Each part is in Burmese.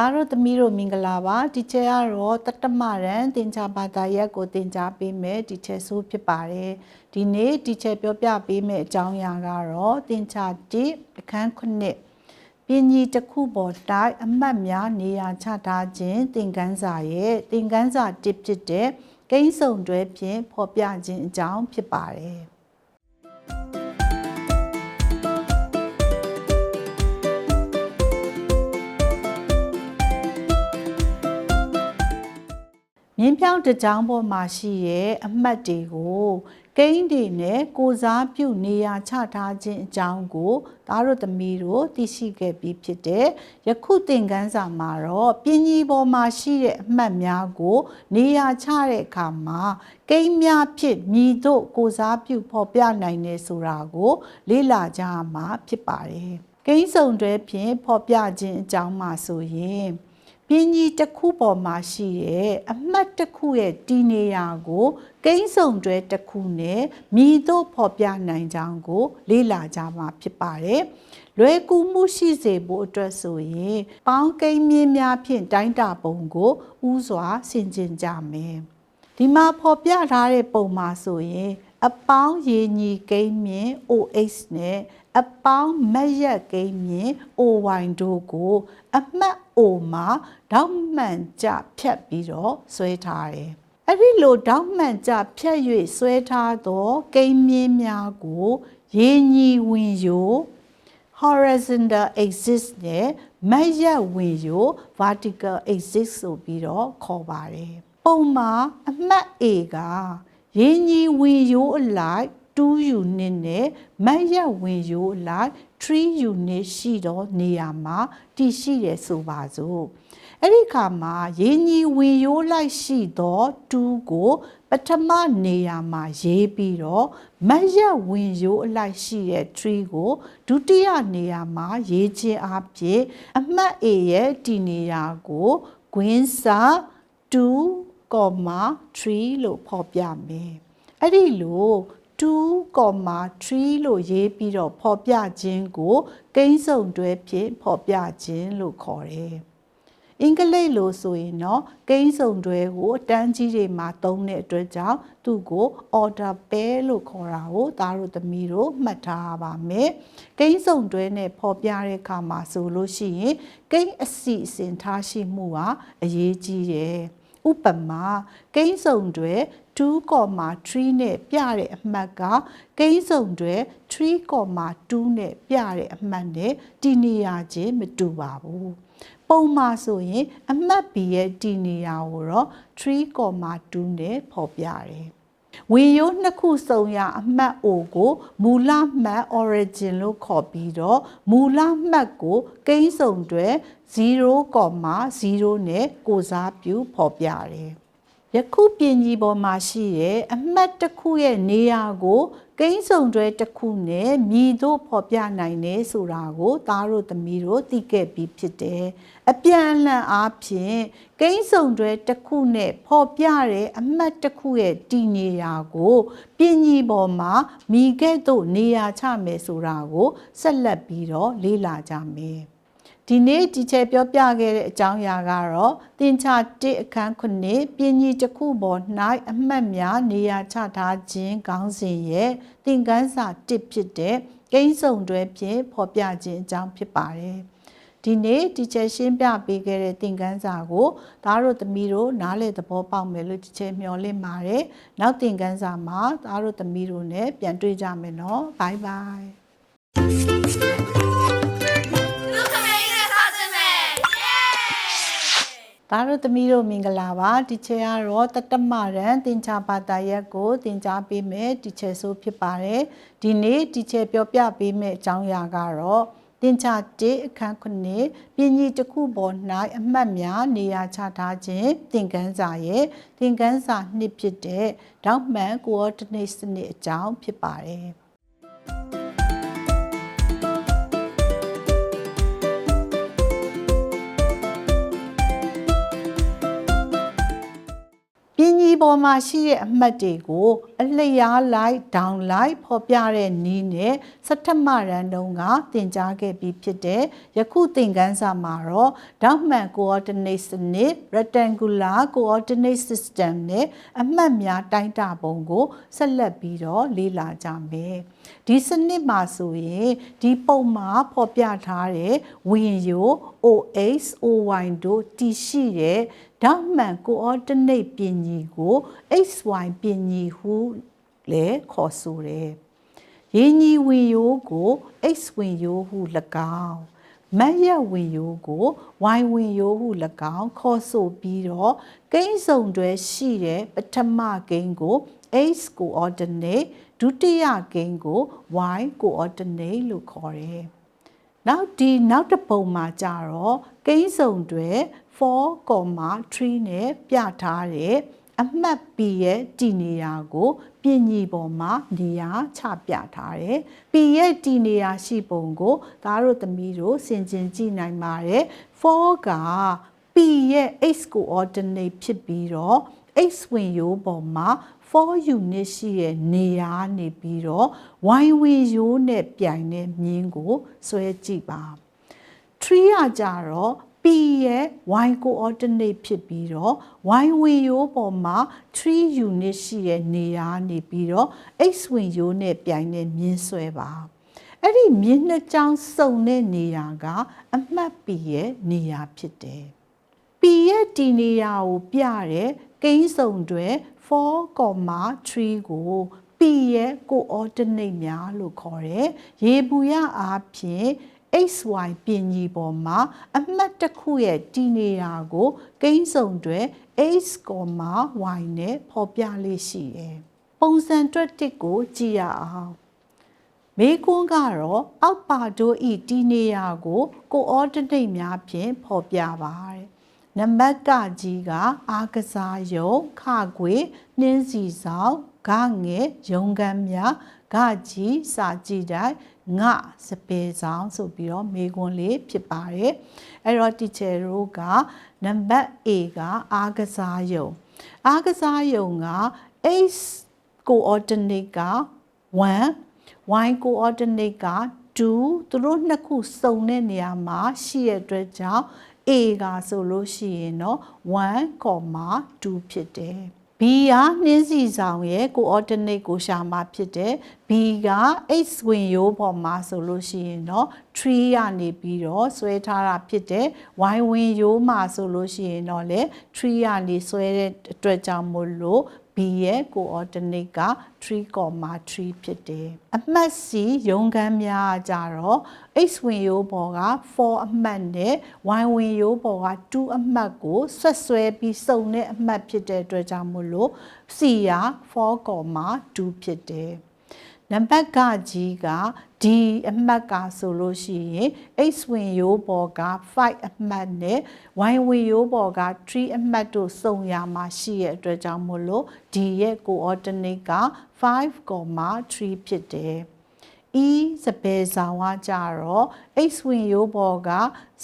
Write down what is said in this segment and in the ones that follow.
သားတို့သမီးတို့မင်္ဂလာပါဒီချေကတော့တတ္တမရန်တင်ချာဘာသာရက်ကိုတင်ချပေးမယ်ဒီချေဆိုးဖြစ်ပါတယ်ဒီနေ့ဒီချေပြောပြပေးမယ်အကြောင်းအရာကတော့တင်ချာတိအခန်းခုနှစ်ပင်ကြီးတစ်ခုပေါ်တိုင်းအမှတ်များနေရာချထားခြင်းသင်ခန်းစာရဲ့သင်ခန်းစာတစ်ဖြစ်တဲ့ကိန်းစုံတွဲဖြင့်ဖော်ပြခြင်းအကြောင်းဖြစ်ပါတယ် မြင်းဖြောင်းတစ်ကြောင်းပေါ်မှာရှိရဲ့အမှတ်တွေကိုကိန်းတွေနဲ့ကိုစားပြုနေရာချထားခြင်းအကြောင်းကိုသားတို့သမီးတို့သိရှိခဲ့ပြီးဖြစ်တဲ့ယခုသင်ခန်းစာမှာတော့ပြင်းကြီးပေါ်မှာရှိတဲ့အမှတ်များကို နေရာချတဲ့အခါမှာကိန်းများဖြစ်မြည်တို့ကိုစားပြုဖော်ပြနိုင်တယ်ဆိုတာကို လေ့လာကြရမှာဖြစ်ပါတယ်ကိန်းစုံတွဲဖြင့်ဖော်ပြခြင်းအကြောင်းမှာဆိုရင် ပြင်းကြီးတစ်ခုပေါ်မှာရှိတဲ့အမှတ်တစ်ခုရဲ့တည်နေရာကိုကိန်းစုံတွဲတစ်ခုနဲ့မြည်တို့ဖော်ပြနိုင်ကြောင်းကို လေ့လာကြမှာဖြစ်ပါတယ်။လွယ်ကူမှုရှိစေဖို့အတွက်ဆိုရင် ပေါင်းကိန်းမြင်းများဖြင့်တိုင်းတာပုံကိုဥစွာဆင်ခြင်ကြမယ်။ဒီမှာဖော်ပြထားတဲ့ပုံမှာဆိုရင်အပေါင်းရေညီကိန်းမြင့် OH နဲ့အပေါင်းမက်ရက်ကိန်းမြင့် OY တို့ကို အမှတ် O မှာဒေါက်မှန်ကြဖြတ်ပြီးတော့ဆွဲထားတယ်။အဲ့ဒီလိုဒေါက်မှန်ကြဖြတ်၍ဆွဲထားသောကိန်းမြင့်များကိုရေညီဝင်ယို horizontal axis နဲ့မက်ရက်ဝင်ယို vertical axis ဆိုပြီးတော့ခေါ်ပါတယ်။ပုံမှာအမှတ် A ကရင်းကြီးဝင်ရိုးအလိုက် 2 unit နဲ့မတ်ရက်ဝင်ရိုးအလိုက် 3 unit ရှိတော့နေရာမှာတည်ရှိရဆိုပါစို့အဲ့ဒီခါမှာရင်းကြီးဝင်ရိုးလိုက်ရှိတော့2ကို ပထမနေရာမှာရေးပြီးတော့မတ်ရက်ဝင်ရိုးအလိုက်ရှိတဲ့3ကိုဒုတိယနေရာမှာရေးခြင်းအဖြစ်အမှတ် A ရဲ့တည်နေရာကိုဂွင်းစာ2 3လို့ဖော်ပြမယ်။အဲ့ဒီလို 2.3လို့ရေးပြီးတော့ဖော်ပြခြင်းကိုကိန်းစုံတွဲဖြင့်ဖော်ပြခြင်းလို့ခေါ်တယ်။အင်္ဂလိပ်လိုဆိုရင်တော့ကိန်းစုံတွဲကိုအတန်းကြီးတွေမှာသုံးတဲ့အတွက်ကြောင့်သူ့ကို order pair လို့ခေါ်တာကိုသားတို့သမီးတို့မှတ်ထားပါမယ်။ကိန်းစုံတွဲနဲ့ဖော်ပြတဲ့အခါမှာဆိုလို့ရှိရင်ကိန်းအစီအစဉ်ထားရှိမှုဟာအရေးကြီးတယ်။ဥပမာကိန်းစုံတွေ 2.3နဲ့ပြတဲ့အမှတ်ကကိန်းစုံတွေ3.2နဲ့ပြတဲ့အမှတ်နဲ့တည်နေရခြင်းမတူပါဘူးပုံမှာဆိုရင် အမှတ် B ရဲ့တည်နေရာကိုတော့3.2နဲ့ဖော်ပြတယ်ဝင်ရိုးနှစ်ခုစုံရအမှတ် O ကိုမူလမှတ် origin လို့ခေါ်ပြီးတော့မူလမှတ်ကိုကိန်းစုံတွေ0.0နဲ့ကိုစားပြုဖော်ပြတယ်။ ယခုပြင်ကြီးပေါ်မှာရှိတဲ့အမှတ်တစ်ခုရဲ့နေရာကိုကိန်းစုံတွဲတစ်ခုနဲ့မြည်တို့ဖော်ပြနိုင်တယ်ဆိုတာကိုသားတို့သမီးတို့သိခဲ့ပြီးဖြစ်တယ်။အပြန်အလှန်အားဖြင့်ကိန်းစုံတွဲတစ်ခုနဲ့ဖော်ပြတဲ့အမှတ်တစ်ခုရဲ့တည်နေရာကိုပြင်ကြီးပေါ်မှာမိခဲ့သို့နေရာချမယ်ဆိုတာကိုဆက်လက်ပြီးတော့လေ့လာကြမယ်။ ဒီနေ့ဒီချက်ပြောပြခဲ့တဲ့အကြောင်းအရာကတော့တင်ချတစ်အခန်းခုနှစ်ပြည်ကြီးတစ်ခုပေါ်၌အမှတ်များနေရာချထားခြင်းခေါင်းစဉ်ရဲ့သင်ခန်းစာတစ်ဖြစ်တဲ့ကိန်းစုံတွဲဖြင့်ဖော်ပြခြင်းအကြောင်းဖြစ်ပါတယ်။ဒီနေ့ဒီချက်ရှင်းပြပေးခဲ့တဲ့သင်ခန်းစာကိုသားတို့သမီးတို့နားလည်သဘောပေါက်မယ်လို့ဒီချက်မျှော်လင့်ပါတယ်။နောက်သင်ခန်းစာမှာသားတို့သမီးတို့နဲ့ပြန်တွေ့ကြမယ်နော်။ Bye bye ။လူ ဒါတို့သမီးတို့မင်္ဂလာပါဒီချေကတော့တတ္တမရန်တင်ချာဘာသာရက်ကိုတင်ကြားပေးမယ်ဒီချေဆိုဖြစ်ပါတယ်ဒီနေ့ဒီချေပြောပြပေးမယ်အကြောင်းအရာကတော့တင်ချာတေအခန်းခုနှစ်ပြည်ကြီးတစ်ခုပေါ်၌အမှတ်များနေရာချထားခြင်းသင်ခန်းစာရဲ့သင်ခန်းစာနှစ်ဖြစ်တဲ့ဒေါက်မှန် coordinate စနစ်အကြောင်းဖြစ်ပါတယ် ပြင်းကြီးပေါ်မှာရှိတဲ့အမှတ်တွေကိုအလျားလိုက် down လိုက်ဖော်ပြတဲ့နည်းနဲ့စက်ထမရန်တုန်းကသင်ကြားခဲ့ပြီးဖြစ်တဲ့ယခုသင်ခန်းစာမှာတော့ဒေါက်မှန် coordinate စနစ် rectangular coordinate system နဲ့အမှတ်များတိုင်းတာပုံကိုဆက်လက်ပြီးတော့လေ့လာကြမယ်ဒီစနစ်မှာဆိုရင်ဒီပုံမှာဖော်ပြထားတဲ့ဝင်ရို OX OY တို့တည်ရှိတဲ့ ဒေါက်မှန် coordinate ပြင်ညီကို XY ပြင်ညီဟုလည်းခေါ်ဆိုတယ်။ရင်းညီဝင်ရိုးကို X ဝင်ရိုးဟု၎င်းမတ်ရဝင်ရိုးကို Y ဝင်ရိုးဟု၎င်းခေါ်ဆိုပြီးတော့ကိန်းစုံတွေရှိတဲ့ပထမကိန်းကို X coordinate ဒုတိယကိန်းကို Y coordinate လို့ခေါ်တယ်။ နောက်ဒီနောက်တစ်ပုံမှာကြတော့ကိန်းစုံတွေ4.3နဲ့ပြထားတဲ့အမှတ် P ရဲ့တည်နေရာကိုပြင်ညီပေါ်မှာနေရာချပြထားတယ်။ P ရဲ့တည်နေရာရှိပုံကိုသားတို့သမီးတို့ဆင်ခြင်ကြည့်နိုင်ပါတယ်။4က P ရဲ့ x coordinate ဖြစ်ပြီးတော့ x ဝင်ရိုးပေါ်မှာ 4 unit ရှိရဲ့နေရာနေပြီးတော့ y ဝင်ရိုးနဲ့ပြိုင်တဲ့မြင်းကိုဆွဲကြည့်ပါ3ကကြတော့ P ရဲ့ y coordinate ဖြစ်ပြီးတော့ y ဝင်ရိုးပေါ်မှာ3 unit ရှိရဲ့နေရာနေပြီးတော့ x ဝင်ရိုးနဲ့ပြိုင်တဲ့မြင်းဆွဲပါအဲ့ဒီမြင်းနှစ်ကြောင်းစုံတဲ့နေရာကအမှတ် P ရဲ့နေရာဖြစ်တယ်။ P ရဲ့ဒီနေရာကိုပြတဲ့ကိန်းစုံတွေ 4.3ကို P ရဲ့ coordinate များလို့ခေါ်တယ်။ရေဘူးရအားဖြင့် xy ပြင်ညီပေါ်မှာအမှတ်တစ်ခုရဲ့တည်နေရာကိုကိန်းစုံတွေ x, y နဲ့ဖော်ပြလေးရှိတယ်။ပုံစံတွက်တစ်ကိုကြည့်ရအောင်။မေကွန်းကတော့အောက်ပါတို့ဤတည်နေရာကို coordinate များဖြင့်ဖော်ပြပါတဲ့။ နံပါတ်ကကြီးကအာကစားယုံခခွေနှင်းစီဆောင်ဂငယ်ရုံကမ်းများဂကြီးစာကြည့်တိုင်းငါစပယ်ဆောင်ဆိုပြီးတော့မေခွန်းလေးဖြစ်ပါတယ်အဲ့တော့ teacher တို့ကနံပါတ် A ကအာကစားယုံအာကစားယုံက x coordinate က1 y coordinate က2သူတို့နှစ်ခုစုံတဲ့နေရာမှာရှိရတဲ့အတွက်ကြောင့် A ကဆိုလို့ရှိရင်တော့1.2ဖြစ်တယ် B ကနှင်းစီဆောင်ရဲ့ coordinate ကိုရှာမှာဖြစ်တယ် B က x ဝင်ရိုးပေါ်မှာဆိုလို့ရှိရင်တော့3ကနေပြီးတော့ဆွဲထားတာဖြစ်တယ် y ဝင်ရိုးမှာဆိုလို့ရှိရင်တော့လေ3ကနေဆွဲတဲ့အတွက်ကြောင့်မို့လို့ B ရဲ့ coordinate က3.3ဖြစ်တယ်။အမှတ် C ရုံးခန်းများကြတော့ x ဝင်ရိုးပေါ်က4အမှတ်နဲ့ y ဝင်ရိုးပေါ်က2အမှတ်ကိုဆက်ဆွဲပြီးစုံတဲ့အမှတ်ဖြစ်တဲ့အတွက်ကြောင့်မို့လို့ C က4.2ဖြစ်တယ်။နံပါတ်ကကြီးက D အမှတ်ကဆိုလို့ရှိရင် X ဝင်ရိုးပေါ်က5အမှတ်နဲ့ Y ဝင်ရိုးပေါ်က3အမှတ်တို့စုံရမှာရှိရဲ့အတွက်ကြောင့်မို့လို့ D ရဲ့ coordinate က5.3ဖြစ်တယ်။ E စပယ်ဆောင်ကကြတော့ X ဝင်ရိုးပေါ်က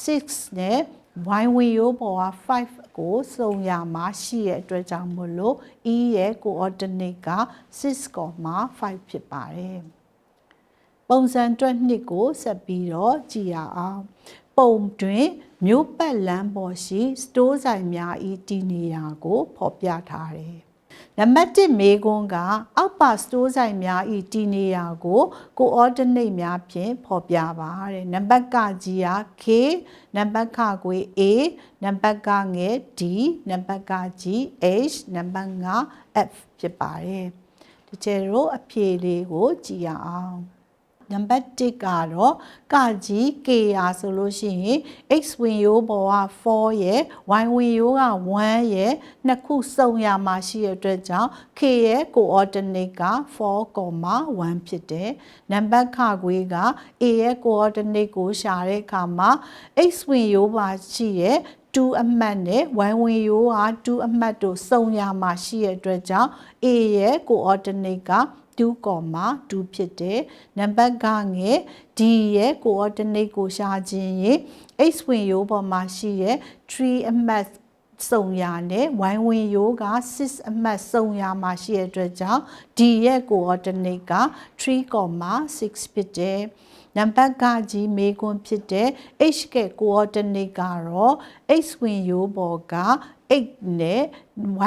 6နဲ့ y ဝင်ရိုးပေါ်က5ကိုစုံရမှာရှိရဲ့အတွက်ကြောင့်မို့လို့ e ရဲ့ coordinate က6.5ဖြစ်ပါတယ်။ ပုံစံတွက်နှစ်ကိုဆက်ပြီးတော့ကြည့်ရအောင်။ပုံတွင်မြို့ပတ်လမ်းပေါ်ရှိစတိုးဆိုင်များဤတည်နေရာကိုဖော်ပြထားတယ်။နံပါတ်1မေကွန်းကအောက်ပါစတိုးဆိုင်များဤတည်နေရာကို coordinate များဖြင့်ဖော်ပြပါတဲ့နံပါတ်ကကြီးက K နံပါတ်ခကွေ A နံပါတ်ကငယ် D နံပါတ်ကကြီး H နံပါတ်5 F ဖြစ်ပါတယ်ဒီကျတို့အဖြေလေးကိုကြည့်ရအောင် နံပါတ်1ကတော့ကကြီး k ရာဆိုလို့ရှိရင် x ဝင်ရိုးပေါ်က4ရယ် y ဝင်ရိုးက1ရယ်နှစ်ခုစုံရမှာရှိတဲ့အတွက်ကြောင့် k ရဲ့ coordinate က4.1ဖြစ်တယ်။နံပါတ်ခခွေးက a ရဲ့ coordinate ကိုရှာတဲ့အခါမှာ x ဝင်ရိုးပါရှိရဲ့2အမှတ်နဲ့ y ဝင်ရိုးက2အမှတ်တို့စုံရမှာရှိတဲ့အတွက်ကြောင့် a ရဲ့ coordinate က 2.2ဖြစ်တယ်နံပါတ်ကငယ် d ရဲ့ coordinate ကိုရှာခြင်းရင် x ဝင်ရိုးပေါ်မှာရှိရဲ့3အမှတ်စုံရနဲ့ဝိုင်းဝင်ရိုးက6အမှတ်စုံရမှာရှိတဲ့အတွက်ကြောင့် D ရဲ့ coordinate က3.6ဖြစ်တယ်နံပါတ်ကကြီးမေကွန်ဖြစ်တဲ့ h က coordinate ကတော့ x ဝင်ရိုးပေါ်က8နဲ့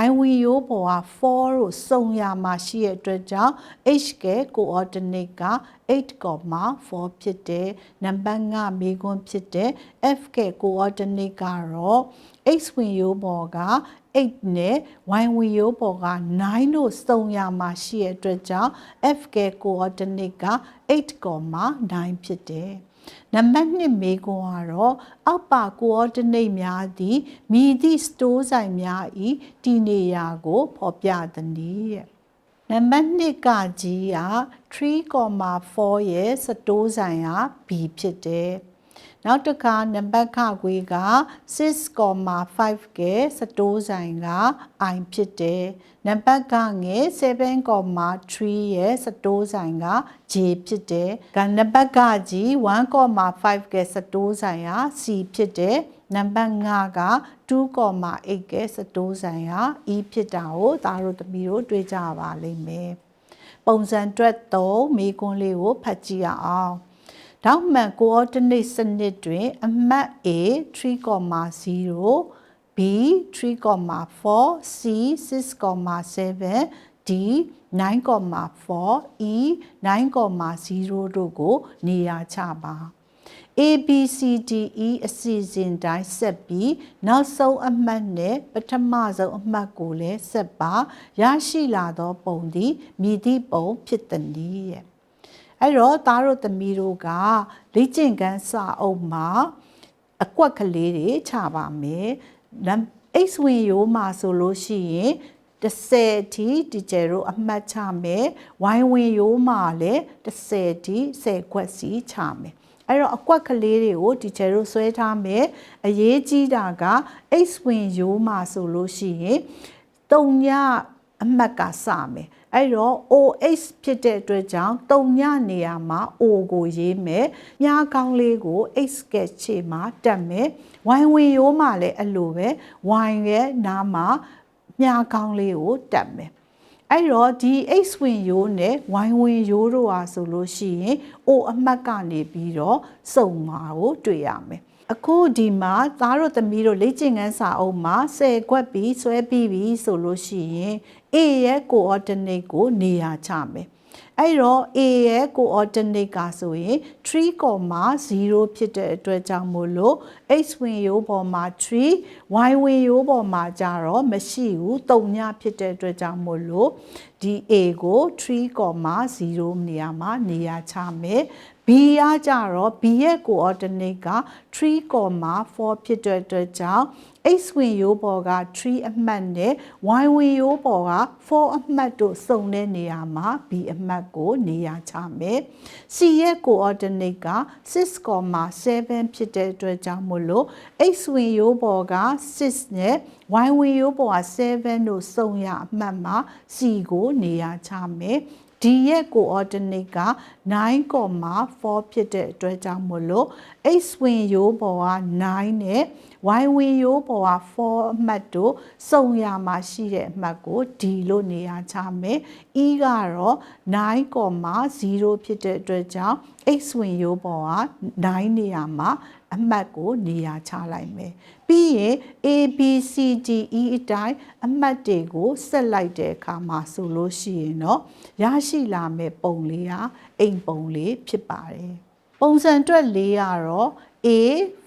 y ဝင်ရိုးပေါ်က4လို့စုံရမှာရှိတဲ့အတွက်ကြောင့် h က coordinate က8.4ဖြစ်တယ်နံပါတ်5မေကွန်ဖြစ်တဲ့ f က coordinate ကတော့ x ဝင်ရိုးပေါ်က8နဲ့ y ဝင်ရိုးပေါ်က9လို့စုံရမှာရှိတဲ့အတွက်ကြောင့် f က coordinate က8.9ဖြစ်တယ် နံပါတ်1မေကွန်ကတော့အောက်ပါ coordinate များသည်မိသည့် store ဆိုင်များ၏တည်နေရာကိုဖော်ပြသည်နည်းတဲ့နံပါတ်2ကကြီးက3.4ရဲ့စတိုးဆိုင်က B ဖြစ်တယ် နောက်တစ်ခါနံပါတ်ခခွေးက6.5ကစတိုးဆိုင်က I ဖြစ်တယ်နံပါတ်ကငယ်7.3ရဲ့စတိုးဆိုင်က J ဖြစ်တယ်ကနံပါတ်ကကြီး1.5ကစတိုးဆိုင်က C ဖြစ်တယ်နံပါတ်5က2.8ကစတိုးဆိုင်က E ဖြစ်တာကိုသားတို့သမီးတို့တွေ့ကြပါလိမ့်မယ်ပုံစံတွက်3မိကွန်းလေးကိုဖတ်ကြည့်ရအောင် တောက်မှန် coordinate စနစ်တွင် အမှတ် A 3.0 B 3.4 C 6.7 D 9.4 E 9.0တို့ကို နေရာချပါ A B C D E အစီအစဉ်တိုင်းဆက်ပြီးနောက်ဆုံးအမှတ်နဲ့ပထမဆုံးအမှတ်ကိုလည်းဆက်ပါရရှိလာသောပုံသည်မြည်သည့်ပုံဖြစ်သည်နည်းရဲ့ အဲ့တော့သားတို့သမီးတို့ကလေ့ကျင့်ခန်းစာအုပ်မှာအကွက်ကလေးတွေချပါမယ်နံ x ဝင်ရိုးမှာဆိုလို့ရှိရင်30အထိဒီကျယ်တို့အမှတ်ချမယ် y ဝင်ရိုးမှာလည်း30အထိ10ခွက်စီချမယ်အဲ့တော့အကွက်ကလေးတွေကိုဒီကျယ်တို့ဆွဲထားမယ်အရေးကြီးတာက x ဝင်ရိုးမှာဆိုလို့ရှိရင်တုံညအမှတ်ကစမယ် အဲ့တော့ OH ဖြစ်တဲ့အတွက်ကြောင့်တုံညနေရာမှာ O ကိုရေးမယ်။ညာကောင်းလေးကို X ကခြေမှာတက်မယ်။ Y ဝင်ရိုးမှာလည်းအဲ့လိုပဲ Y ရဲ့နားမှာညာကောင်းလေးကိုတက်မယ်။အဲ့တော့ဒီ x ဝင်ရိုးနဲ့ y ဝင်ရိုးတို့ဟာဆိုလို့ရှိရင် o အမှတ်ကနေပြီးတော့စုံမှာကိုတွေ့ရမယ် အခုဒီမှာသားတို့သမီးတို့လေ့ကျင့်ခန်းစာအုပ်မှာ10ခွက်ပြီးဆွဲပြီးပြီဆိုလို့ရှိရင် A ရဲ့ coordinate ကိုနေရာချမယ်အဲ့တော့ A ရဲ့ coordinate ကဆိုရင်3.0ဖြစ်တဲ့အတွက်ကြောင့်မို့လို့ x ဝင်ရိုးပေါ်မှာ3 y ဝင်ရိုးပေါ်မှာကြတော့မရှိဘူးတုံညဖြစ်တဲ့အတွက်ကြောင့်မို့လို့ဒီ A ကို3.0နေရာမှာနေရာချမယ် B ရကြတော့ B ရဲ့ coordinate က3.4ဖြစ်တဲ့အတွက်ကြောင့် x ဝင်ရိုးပေါ်က3အမှတ်နဲ့ y ဝင်ရိုးပေါ်က4အမှတ်တို့စုံတဲ့နေရာမှာ b အမှတ်ကိုနေရာချမယ် c ရဲ့ coordinate က6.7ဖြစ်တဲ့အတွက်ကြောင့်မို့လို့ x ဝင်ရိုးပေါ်က6နဲ့ y ဝင်ရိုးပေါ်က7တို့စုံရအမှတ်မှာ c ကိုနေရာချမယ် D ရဲ့ coordinate က9.4ဖြစ်တဲ့အတွက်ကြောင့်မို့လို့ x ဝင်ရိုးပေါ်က9နဲ့ y ဝင်ရိုးပေါ်က4အမှတ်တို့စုံရမှာရှိတဲ့အမှတ်ကို D လို့နေရာချမယ် E ကတော့9.0ဖြစ်တဲ့အတွက်ကြောင့် x ဝင်ရိုးပေါ်က9နေရာမှာအမှတ်ကိုနေရာချလိုက်မယ်ပြီးရင် A B C D E အတိုင်းအမှတ်တွေကိုဆက်လိုက်တဲ့အခါမှာဆိုလို့ရှိရင်တော့ရရှိလာမယ့်ပုံလေးဟာအိမ်ပုံလေးဖြစ်ပါတယ်ပုံစံအတွက်လေးကတော့ A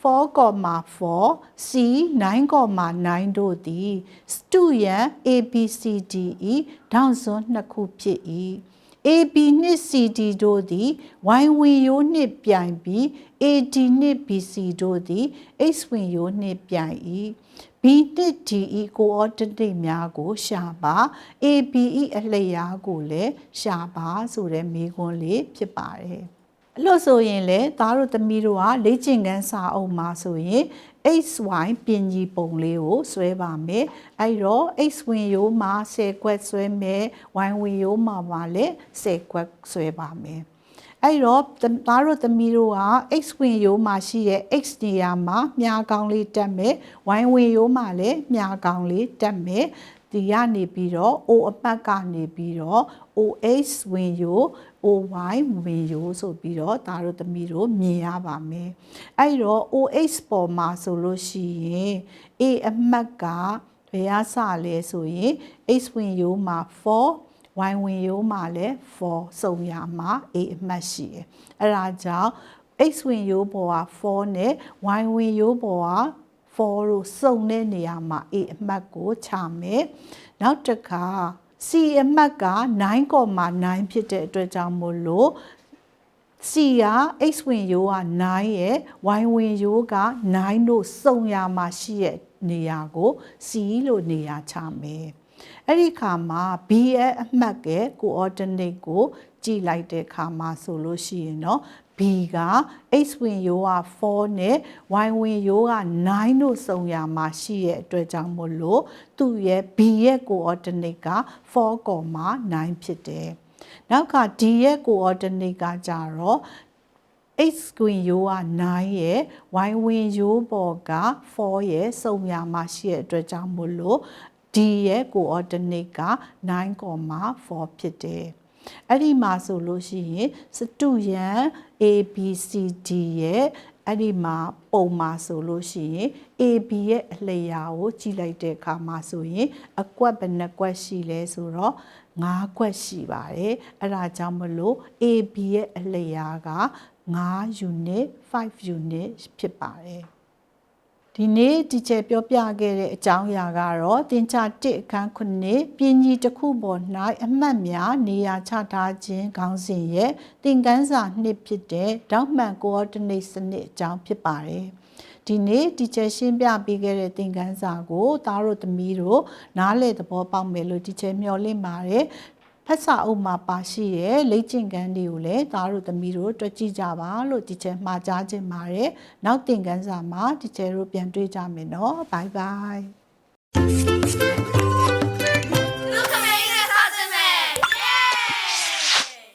4.4 C 9.9တို့သည်စတုရန် ABCDE ဒေါင်းစွန်းနှစ်ခုဖြစ်၏ AB နှင့် CD တို့သည် Y ဝင်ရိုးနှင့်ပြိုင်ပြီး AD နှင့် BC တို့သည် X ဝင်ရိုးနှင့်ပြိုင်၏ B နှင့် DE coordinate များကိုရှာပါ ABE အလျားကိုလည်းရှာပါဆိုတဲ့မေးခွန်းလေးဖြစ်ပါတယ်။ အဲ့လို့ဆိုရင်လေသားတို့သမီးတို့ကလေ့ကျင့်ခန်းစာအုပ်မှာဆိုရင် xy ပြင်ကြီးပုံလေးကိုဆွဲပါမယ်အဲ့တော့ x ဝင်ရိုးမှာ10ခွက်ဆွဲမယ် y ဝင်ရိုးမှာပါလေ10ခွက်ဆွဲပါမယ်အဲ့တော့သားတို့သမီးတို့က x ဝင်ရိုးမှာရှိတဲ့ x နေရာမှာမြားကောင်းလေးတက်မယ် y ဝင်ရိုးမှာလည်းမြားကောင်းလေးတက်မယ် ဒီကနေပြီးတော့ o အပတ်ကနေပြီးတော့ OH ဝင်ရိုး OY ဝင်ရိုးဆိုပြီးတော့ဒါတို့သမီးတို့မြင်ရပါမယ်အဲ့တော့ OH ပေါ်မှာဆိုလို့ရှိရင် A အမှတ်ကဘယ်ရစလဲဆိုရင် H ဝင်ရိုးမှာ4 y ဝင်ရိုးမှာလည်း4စုံရမှာ a အမှတ်ရှိတယ်။အဲဒါကြောင့် x ဝင်ရိုးပေါ်က4နဲ့ y ဝင်ရိုးပေါ်က 4တို့စုံတဲ့နေရာမှာ a အမှတ်ကိုချမယ်။နောက်တစ်ခါ c အမှတ်က9.9ဖြစ်တဲ့အတွက်ကြောင့်မို့လို့ C က X ဝင်ရိုးက9ရယ် Y ဝင်ရိုးက9တို့စုံရမှာရှိတဲ့နေရာကို C လို့နေရာချမယ်။အဲ့ဒီခါမှာ B ရဲ့အမှတ်က coordinate ကိုကြည့်လိုက်တဲ့ခါမှာဆိုလို့ရှိရင်เนาะ B က X ဝင်ရိုးက4နဲ့ Y ဝင်ရိုးက9တို့စုံရမှာရှိတဲ့အတွက်ကြောင့်မို့လို့သူ့ရဲ့ B ရဲ့ coordinate က4.9ဖြစ်တယ်။နောက်က D ရဲ့ coordinate ကကြတော့ x ကွင်ရိုးက9ရယ် y ဝင်ရိုးပေါ်က4ရယ်စုံရမှာရှိတဲ့အတွက်ကြောင့်မို့လို့ d ရဲ့ coordinate က9.4ဖြစ်တယ်။ အဲ့ဒီမှာဆိုလို့ရှိရင်စတုရန် ABCD ရဲ့အဲ့ဒီမှာပုံမှာဆိုလို့ရှိရင် AB ရဲ့အလျာကိုကြည့်လိုက်တဲ့အခါမှာဆိုရင် အကွက်ဘယ်နှကွက်ရှိလဲဆိုတော့9ကွက်ရှိပါတယ်အဲ့ဒါကြောင့်မလို့ AB ရဲ့အလျာက9 unit 5 unit ဖြစ်ပါတယ် ဒီနေ့ဒီချက်ပြောပြခဲ့တဲ့အကြောင်းအရာကတော့တင်ချ1အခန်း9ပြင်းကြီးတစ်ခုပေါ်၌အမှတ်များနေရာချထားခြင်းခေါင်းစဉ်ရဲ့သင်ခန်းစာနှစ်ဖြစ်တဲ့တောက်မှန် coordinate စနစ်အကြောင်းဖြစ်ပါတယ်ဒီနေ့ဒီချက်ရှင်းပြပေးခဲ့တဲ့သင်ခန်းစာကိုသားတို့သမီးတို့နားလည်သဘောပေါက်မယ်လို့ဒီချက်မျှော်လင့်ပါတယ်ဖ က်စာအုပ်မှာပါရှိရဲ့လေ့ကျင့်ခန်းတွေကိုလည်းသားတို့သမီးတို့တွက်ကြည့်ကြပါလို့ဒီချက်မှာကြားခြင်းပါတယ်နောက်သင်ခန်းစာမှာဒီချက်တို့ပြန်တွေ့ကြမယ်နော်ဘိုင်ဘိုင်